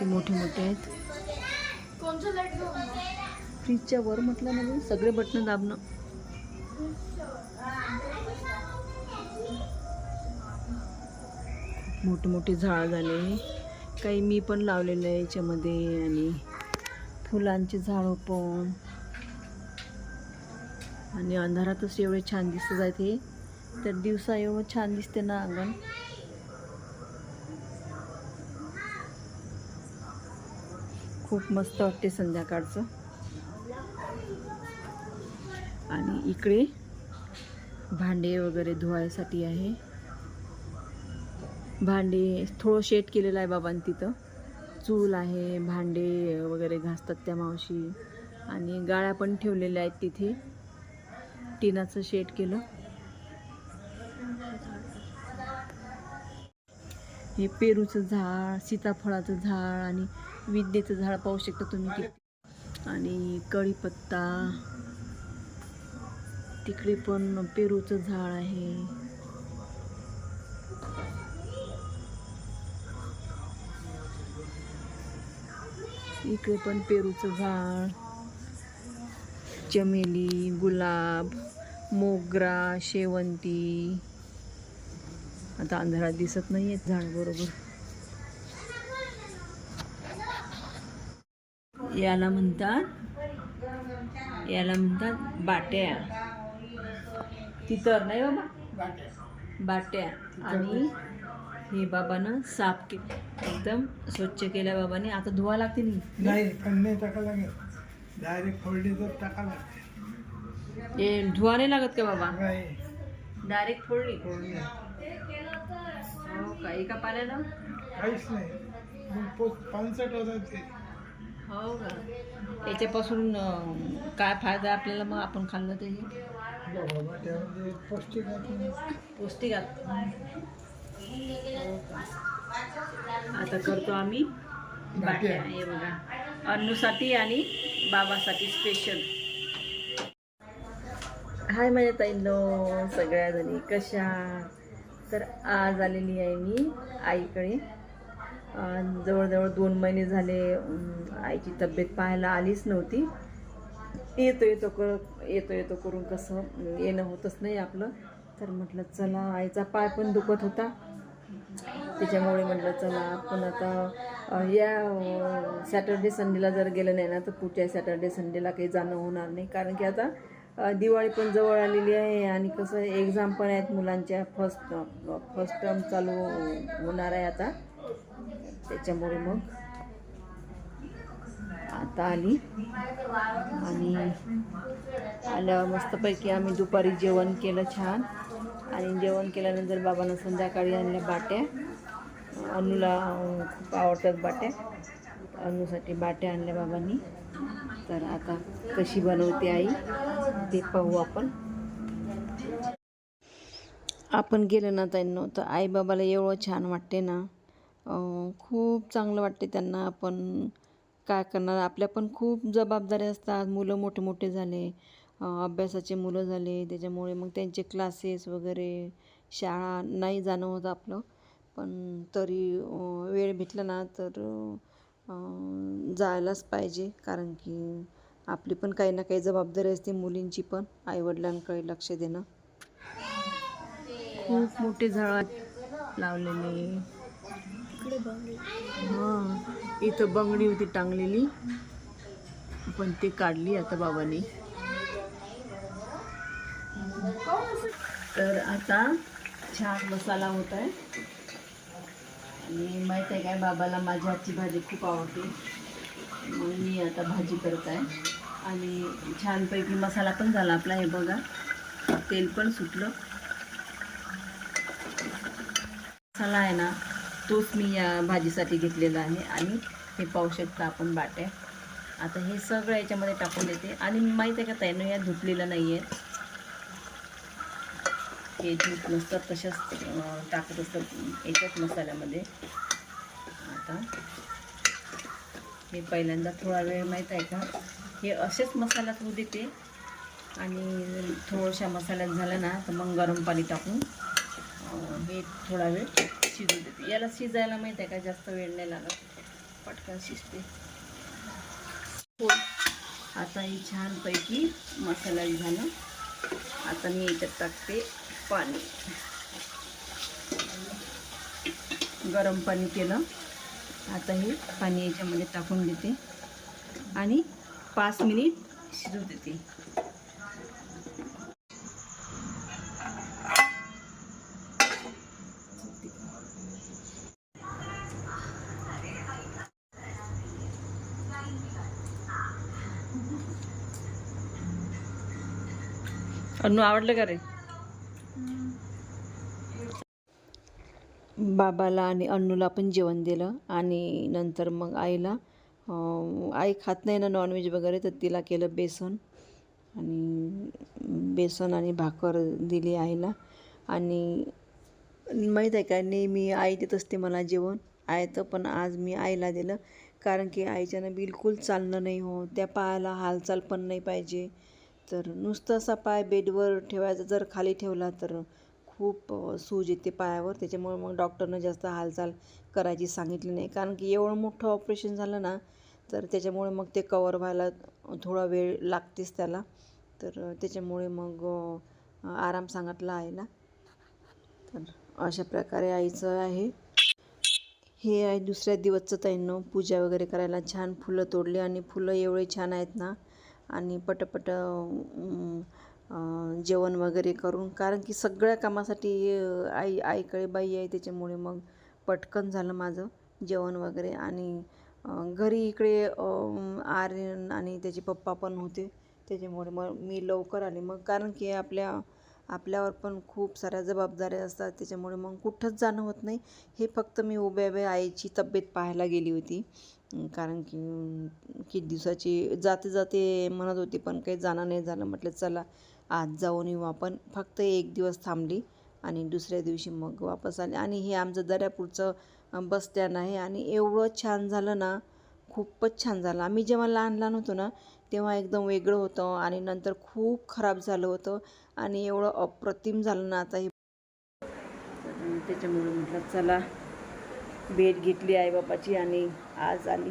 किती मोठे मोठे आहेत. फ्रीजच्या वर म्हटलं ना सगळे बटणं दाबणं. मोठे मोठे झाड झाले. काही मी पण लावलेलं आहे याच्यामध्ये आणि फुलांचे झाडं पण. आणि अंधारातच एवढे छान दिसत आहेत हे. तर दिवसा एवढं छान दिसते ना अंगण. खूप मस्त वाटते संध्याकाळचं. आणि इकडे भांडे वगैरे धुवायसाठी आहे. भांडे थोडं शेट केलेलं आहे बाबां तिथं. चूल आहे भांडे वगैरे घासतात त्या मावशी. आणि गाळ्या पण ठेवलेल्या आहेत तिथे. टिनाचं शेट केलं. हे पेरूचं झाड सीताफळाचं झाड आणि विद्येचं झाड पाहू शकता तुम्ही आणि कढीपत्ता तिकडे पण पेरूचं झाड आहे. इकडे पण पेरूचं झाड. चमेली गुलाब मोगरा शेवंती. आता अंधारात दिसत नाही आहेत झाड बरोबर. याला म्हणतात याला म्हणतात बाट्या. तिथं नाही बाबा? बाट्या. आणि हे बाबानं साफ के एकदम स्वच्छ केल्या बाबाने. आता धुवा लागते नाही टाका लागेल. डायरेक्ट फोल्डी तर टाका लागते हे धुवा नाही लागत का बाबा? डायरेक्ट फोडली हो का? एका पाण्यानं काहीच नाही. पानसट होतात हो का? याच्यापासून अं, काय फायदा आपल्याला मग आपण खाल्लं त्यामध्ये पौष्टिक? आता करतो आम्ही. बाट्या हे बघा. अन्नूसाठी आणि बाबासाठी स्पेशल हाय माझ्या ताईंनो सगळ्या जणी कशा? तर आज आलेली आहे मी आईकडे. जवळजवळ दोन महिने झाले आईची तब्येत पाहायला आलीच नव्हती. येतो येतो कर येतो येतो करून कसं येणं होतच नाही आपलं. तर म्हटलं चला आईचा पाय पण दुखत होता. त्याच्यामुळे म्हटलं चला आपण आता या सॅटर्डे संडेला जर गेलं नाही ना तर पुढच्या सॅटर्डे संडेला काही जाणं होणार नाही. कारण की आता दिवाळी पण जवळ आलेली आहे आणि कसं एक्झाम पण आहेत मुलांच्या. फर्स्ट फर्स्ट टर्म चालू होणार आहे आता. त्याच्यामुळे मग आता आली. आणि आल्यावर मस्तपैकी आम्ही दुपारी जेवण केलं छान. आणि जेवण केल्यानंतर बाबांना संध्याकाळी आणल्या बाट्या. अनुला खूप आवडतात बाट्या. अनुसाठी बाट्या आणल्या बाबांनी. तर आता कशी बनवते आई ते पाहू आपण. आपण गेलं ना त्यांना तर आई बाबाला एवढं छान वाटते ना. खूप चांगलं वाटते त्यांना आपण काय करणार. आपल्या पण खूप जबाबदाऱ्या असतात. मुलं मोठे मोठे झाले. अभ्यासाचे मुलं झाले. त्याच्यामुळे मग त्यांचे क्लासेस वगैरे शाळा नाही जाणं होतं आपलं. पण तरी वेळ भेटला ना तर जायलाच पाहिजे. कारण की आपली पण काही ना काही जबाबदारी असते मुलींची पण आईवडिलांकडे लक्ष देणं. खूप मोठे झाड लावलेले. हां इथं बंगडी होती टांगलेली. पण ते काढली आता बाबांनी. तर आता छान मसाला होत आहे. आणि माहीत आहे काय बाबाला माझ्या हातची भाजी खूप आवडते. म्हणून मी आता भाजी करत आहे. आणि छानपैकी मसाला पण झाला आपला हे बघा. तेल पण सुटलं. मसाला आहे ना तोच मी या भाजीसाठी घेतलेला आहे आणि हे पाहू शकता आपण बाट्या आता हे सगळं याच्यामध्ये टाकून देते. आणि माहीत आहे का त्यानं या धुतलेलं नाही आहे हे धूप नसतात तशाच टाकत असतात एकाच मसाल्यामध्ये. आता हे पहिल्यांदा थोडा वेळ माहीत आहे का? हे असेच मसाला होऊ देते. आणि थोड्याशा मसाल्यात झालं ना तर मग गरम पाणी टाकून हे थोडा वेळ शिजू देते. याला शिजायला माहिती आहे का? जास्त वेळ नाही लागत. पटकन शिजते. हो. आता ही छानपैकी मसाला झालं आता मी याच्यात टाकते पाणी. गरम पाणी केलं. आता हे पाणी याच्यामध्ये टाकून देते. आणि पाच मिनिट शिजू देते. अनु आवडलं का रे? बाबाला आणि अन्नूला पण जेवण दिलं आणि नंतर मग आईला आई खात नाही ना नॉनव्हेज वगैरे तर तिला केलं बेसन. आणि बेसन आणि भाकर दिली आईला. आणि माहीत आहे का नेहमी आई देत असते मला जेवण. आयतं पण आज मी आईला दिलं. कारण की आईच्यानं बिलकुल चालणं नाही हो त्या पायाला हालचाल पण नाही पाहिजे. तर नुसतं असा पाय बेडवर ठेवायचा जर खाली ठेवला तर खूप सूज येते पायावर. त्याच्यामुळे मग डॉक्टरनं जास्त हालचाल करायची सांगितली नाही. कारण की एवढं मोठं ऑपरेशन झालं ना तर त्याच्यामुळे मग ते कवर व्हायला थोडा वेळ लागतेच त्याला. तर त्याच्यामुळे मग आराम सांगितला आईला. तर अशा प्रकारे आईचं आहे. हे आहे दुसऱ्या दिवसचं ताईंनो. पूजा वगैरे करायला छान फुलं तोडली आणि फुलं एवढे छान आहेत ना आणि पटपट जेवण वगैरे करून कारण की सगळ्या कामासाठी आई आईकडे बाई आहे त्याच्यामुळे मग पटकन झालं माझं जेवण वगैरे. आणि घरी इकडे आर्यन आणि त्याचे पप्पा पण होते त्याच्यामुळे मग मी लवकर आले. मग कारण की आपल्या आपल्यावर पण खूप साऱ्या जबाबदाऱ्या असतात त्याच्यामुळे मग कुठंच जाणं होत नाही. हे फक्त मी उभ्या उभ्या आईची तब्येत पाहायला गेली होती. कारण की किती दिवसाची जाते जाते म्हणत होती पण काही जाणं नाही झालं. म्हटलं चला आज जाऊन येऊ आपण. फक्त एक दिवस थांबली आणि दुसऱ्या दिवशी मग वापस आले. आणि हे आमचं दर्यापूरचं बस स्टँड आहे आणि एवढं छान झालं ना खूपच छान झालं. आम्ही जेव्हा लहान लहान होतो ना तेव्हा एकदम वेगळं होतं आणि नंतर खूप खराब झालं होतं आणि एवढं अप्रतिम झालं ना आता हे त्याच्यामुळे म्हटलं चला भेट घेतली आई बाबाची आणि आज आली.